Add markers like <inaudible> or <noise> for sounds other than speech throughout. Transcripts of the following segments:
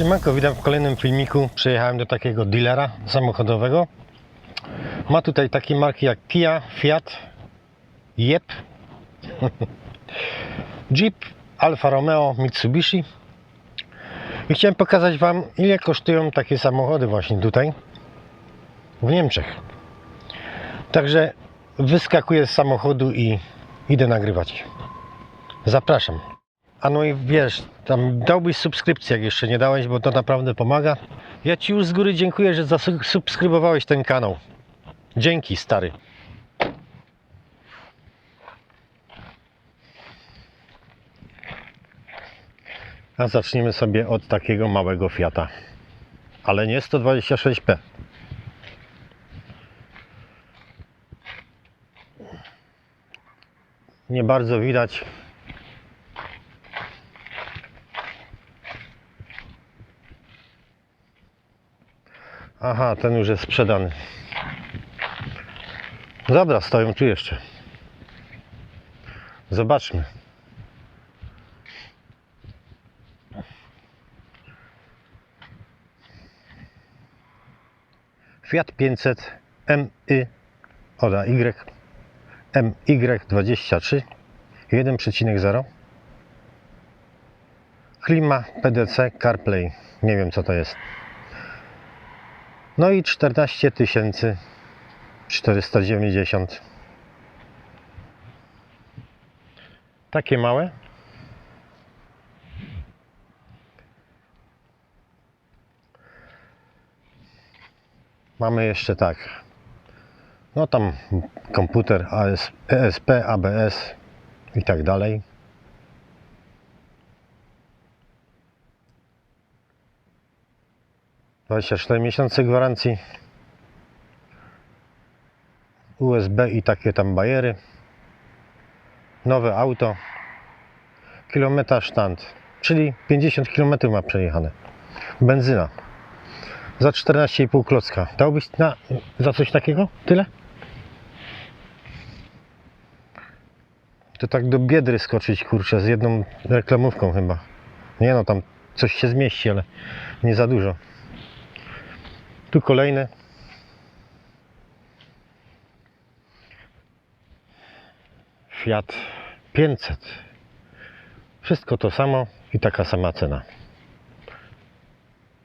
Siemanko, witam w kolejnym filmiku. Przyjechałem do takiego dealera samochodowego. Ma tutaj takie marki jak Kia, Fiat, Jeep, <laughs> Jeep, Alfa Romeo, Mitsubishi. I chciałem pokazać Wam, ile kosztują takie samochody właśnie tutaj w Niemczech. Także wyskakuję z samochodu i idę nagrywać. Zapraszam. A no i wiesz, tam dałbyś subskrypcję, jak jeszcze nie dałeś, bo to naprawdę pomaga. Ja Ci już z góry dziękuję, że zasubskrybowałeś ten kanał. Dzięki, stary. A zaczniemy sobie od takiego małego Fiata. Ale nie 126p. Nie bardzo widać Aha, ten już jest sprzedany. Dobra, stoją tu jeszcze. Zobaczmy. Fiat 500 MY Oda Y MY23 1,0 Klima PDC CarPlay. Nie wiem co to jest. No i 14 490. Takie małe. Mamy jeszcze tak. No tam komputer AS, ESP, ABS i tak dalej. Dwadzieścia cztery miesiące gwarancji. USB i takie tam bajery. Nowe auto. Kilometraż sztand, czyli 50 km ma przejechane. Benzyna. Za 14,5 klocka. Dałbyś na, za coś takiego? Tyle? To tak do biedry skoczyć, kurczę, z jedną reklamówką chyba. Nie no, tam coś się zmieści, ale nie za dużo. Tu kolejny. Fiat 500. Wszystko to samo i taka sama cena.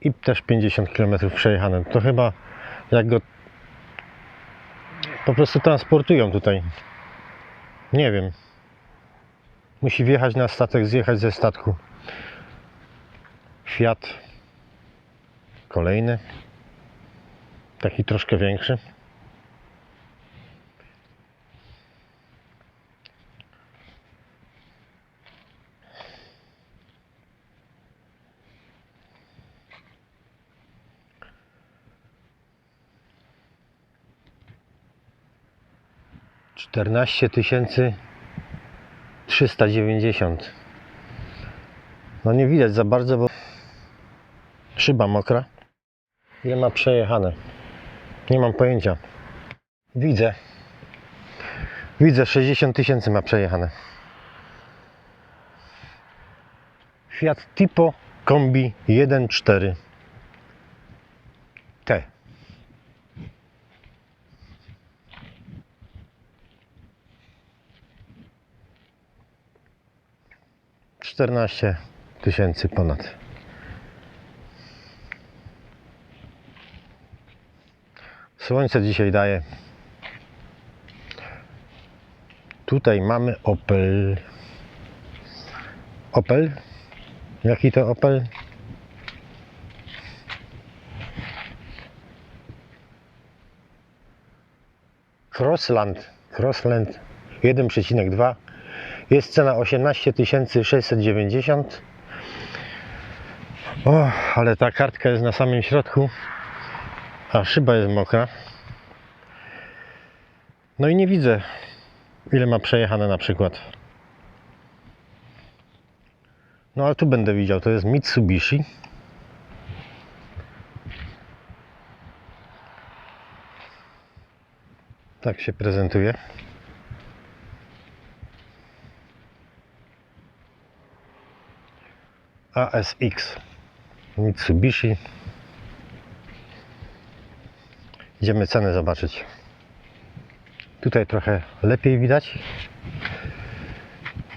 I też 50 km przejechane. To chyba jak go po prostu transportują tutaj. Nie wiem. Musi wjechać na statek, zjechać ze statku. Fiat. Kolejny. Taki troszkę większy. Czternaście tysięcy trzysta dziewięćdziesiąt. No nie widać za bardzo, bo szyba mokra. Ile ma przejechane? Nie mam pojęcia. Widzę. Widzę, 60 tysięcy ma przejechane. Fiat Tipo Kombi 1.4 T. Czternaście tysięcy ponad. Słońce dzisiaj daje. Tutaj mamy Opel. Opel? Jaki to Opel? Crossland. Crossland 1,2. Jest cena 18 690. O, ale ta kartka jest na samym środku. A szyba jest mokra. No i nie widzę, ile ma przejechane na przykład. No ale tu będę widział, to jest Mitsubishi. Tak się prezentuje. ASX Mitsubishi. Idziemy cenę zobaczyć. Tutaj trochę lepiej widać.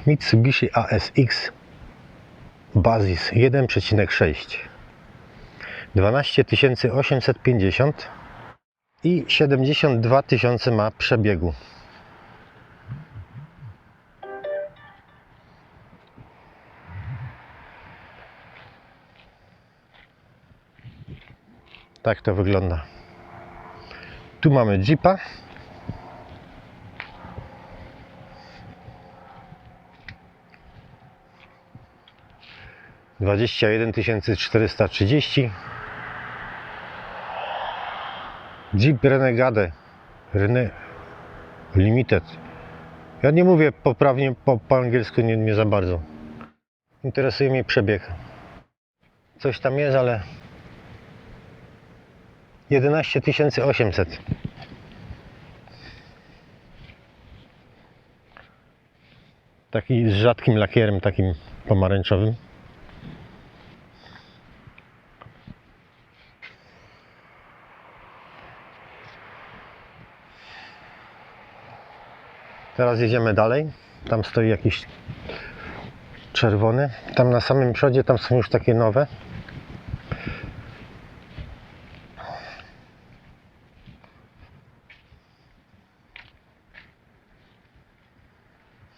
Mitsubishi ASX Basis 1,6 12 850 i 72 tysiące ma przebiegu. Tak to wygląda. Tu mamy Jeepa. Dwadzieścia jeden tysięcy czterysta trzydzieści. Jeep Renegade Rene Limited. Ja nie mówię poprawnie po, po angielsku, nie, nie za bardzo. Interesuje mnie przebieg. Coś tam jest, ale 11 800. Taki z rzadkim lakierem, takim pomarańczowym. Teraz jedziemy dalej. Tam stoi jakiś czerwony. Tam na samym przodzie, tam są już takie nowe.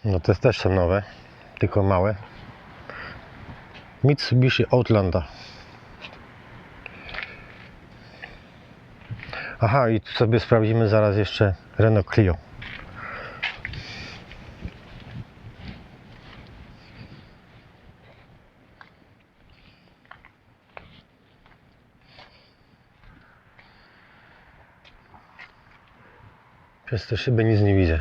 No te też są nowe, tylko małe. Mitsubishi Outlander. Aha, i tu sobie sprawdzimy zaraz jeszcze Renault Clio. Przez te szyby nic nie widzę.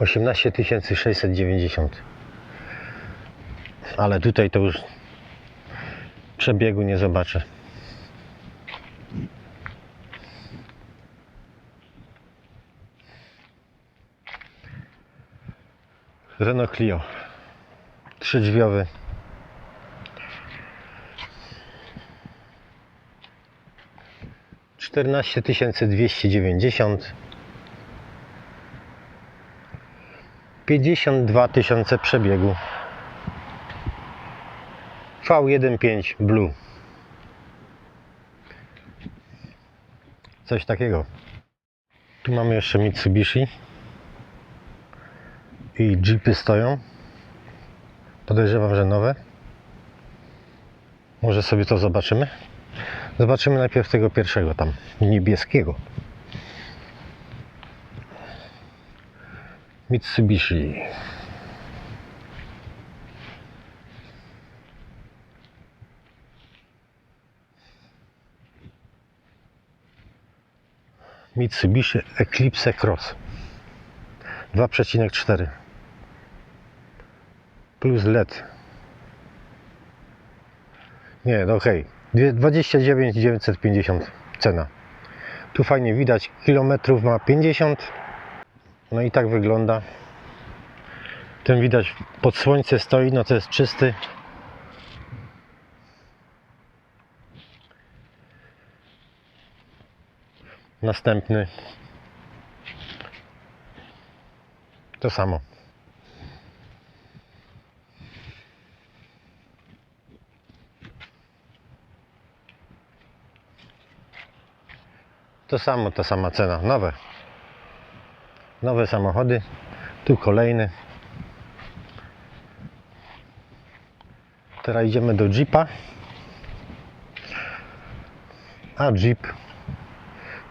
18 690. Ale tutaj to już przebiegu nie zobaczę. Renault Clio. Trzydrzwiowy. Czternaście tysięcy dwieście dziewięćdziesiąt. 52 tysiące przebiegu. V15 Blue. Coś takiego. Tu mamy jeszcze Mitsubishi. I Jeepy stoją. Podejrzewam, że nowe. Może sobie to zobaczymy. Zobaczymy najpierw tego pierwszego tam, niebieskiego. Mitsubishi. Mitsubishi Eclipse Cross 2,4 plus LED. Nie, no okej. Okay. 29 950 cena. Tu fajnie widać, kilometrów ma 50 no i tak wygląda. Ten widać pod słońce stoi, no to jest czysty. Następny. To samo. To samo, ta sama cena, nowe nowe samochody. Tu kolejny. Teraz idziemy do Jeepa. A Jeep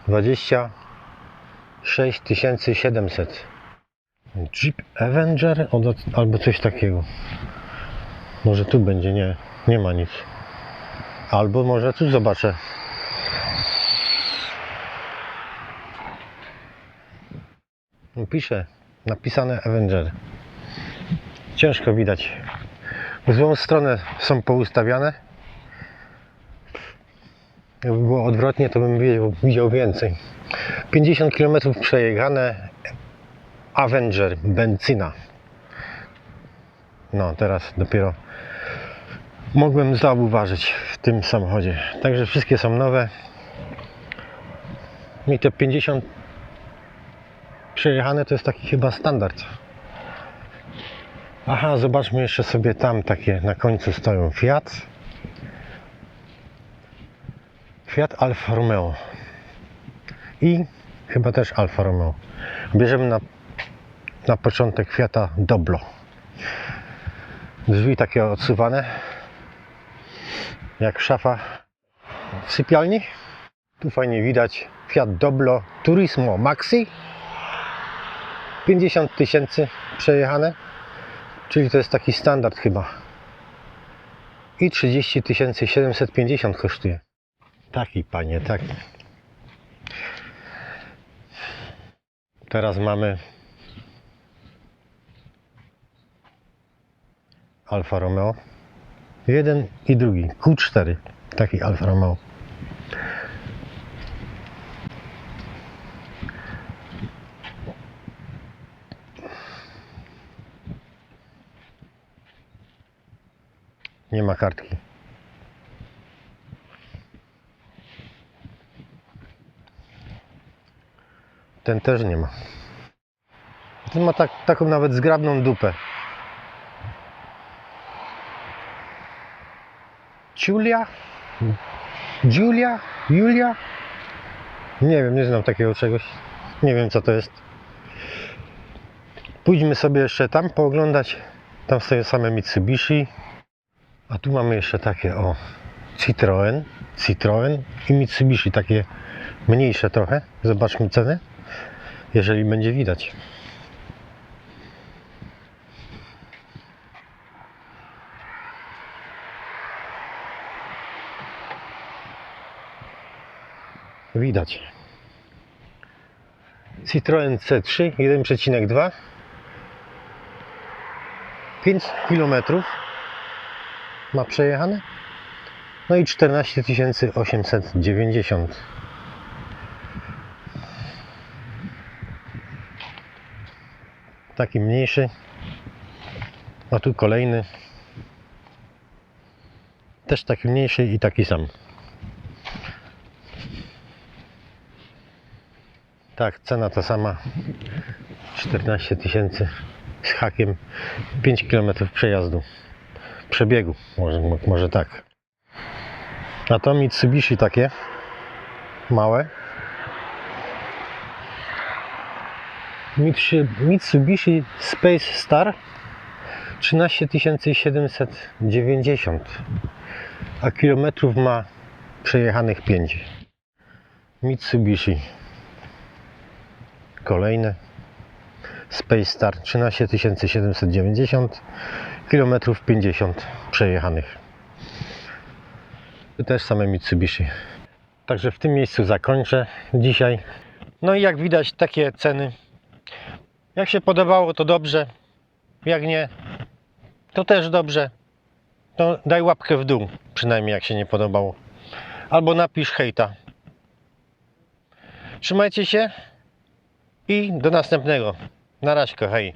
26 700. Jeep Avenger albo coś takiego. Może tu będzie, nie, nie ma nic. Albo może tu zobaczę pisze, napisane Avenger. Ciężko widać. W złą stronę są poustawiane. Jakby było odwrotnie, to bym widział, widział więcej. 50 km przejechane Avenger, benzyna. No, teraz dopiero mogłem zauważyć w tym samochodzie. Także wszystkie są nowe. I te 50 przejechane to jest taki chyba standard. Aha, zobaczmy jeszcze sobie tam takie na końcu stoją Fiat. Fiat Alfa Romeo. I chyba też Alfa Romeo. Bierzemy na, na początek Fiata Doblo. Drzwi takie odsuwane. Jak szafa w sypialni. Tu fajnie widać Fiat Doblo Turismo Maxi. 50 tysięcy przejechane. Czyli to jest taki standard chyba. I 30 750 kosztuje. Taki panie, taki. Teraz mamy Alfa Romeo. Jeden i drugi. Q4. Taki Alfa Romeo. Nie ma kartki. Ten też nie ma. Ten ma tak, taką nawet zgrabną dupę. Julia? Julia? Julia? Nie wiem, nie znam takiego czegoś. Nie wiem co to jest. Pójdźmy sobie jeszcze tam pooglądać. Tam stoją same Mitsubishi. A tu mamy jeszcze takie o Citroen, Citroen i Mitsubishi, takie mniejsze trochę. Zobaczmy ceny, jeżeli będzie widać. Widać. Citroen C3 1,2 5 km ma przejechane. No i 14 890. Taki mniejszy. A tu kolejny. Też taki mniejszy i taki sam. Tak, cena ta sama. 14 tysięcy z hakiem. 5 km przejazdu przebiegu, może, może tak. A to Mitsubishi takie małe. Mitsu- Mitsubishi Space Star 13 790 a kilometrów ma przejechanych 5 Mitsubishi. Kolejne Space Star 13 790 kilometrów 50 przejechanych. Tu też same Mitsubishi. Także w tym miejscu zakończę dzisiaj. No i jak widać takie ceny. Jak się podobało to dobrze. Jak nie to też dobrze. To daj łapkę w dół, przynajmniej jak się nie podobało. Albo napisz hejta. Trzymajcie się i do następnego. Na razie, hej.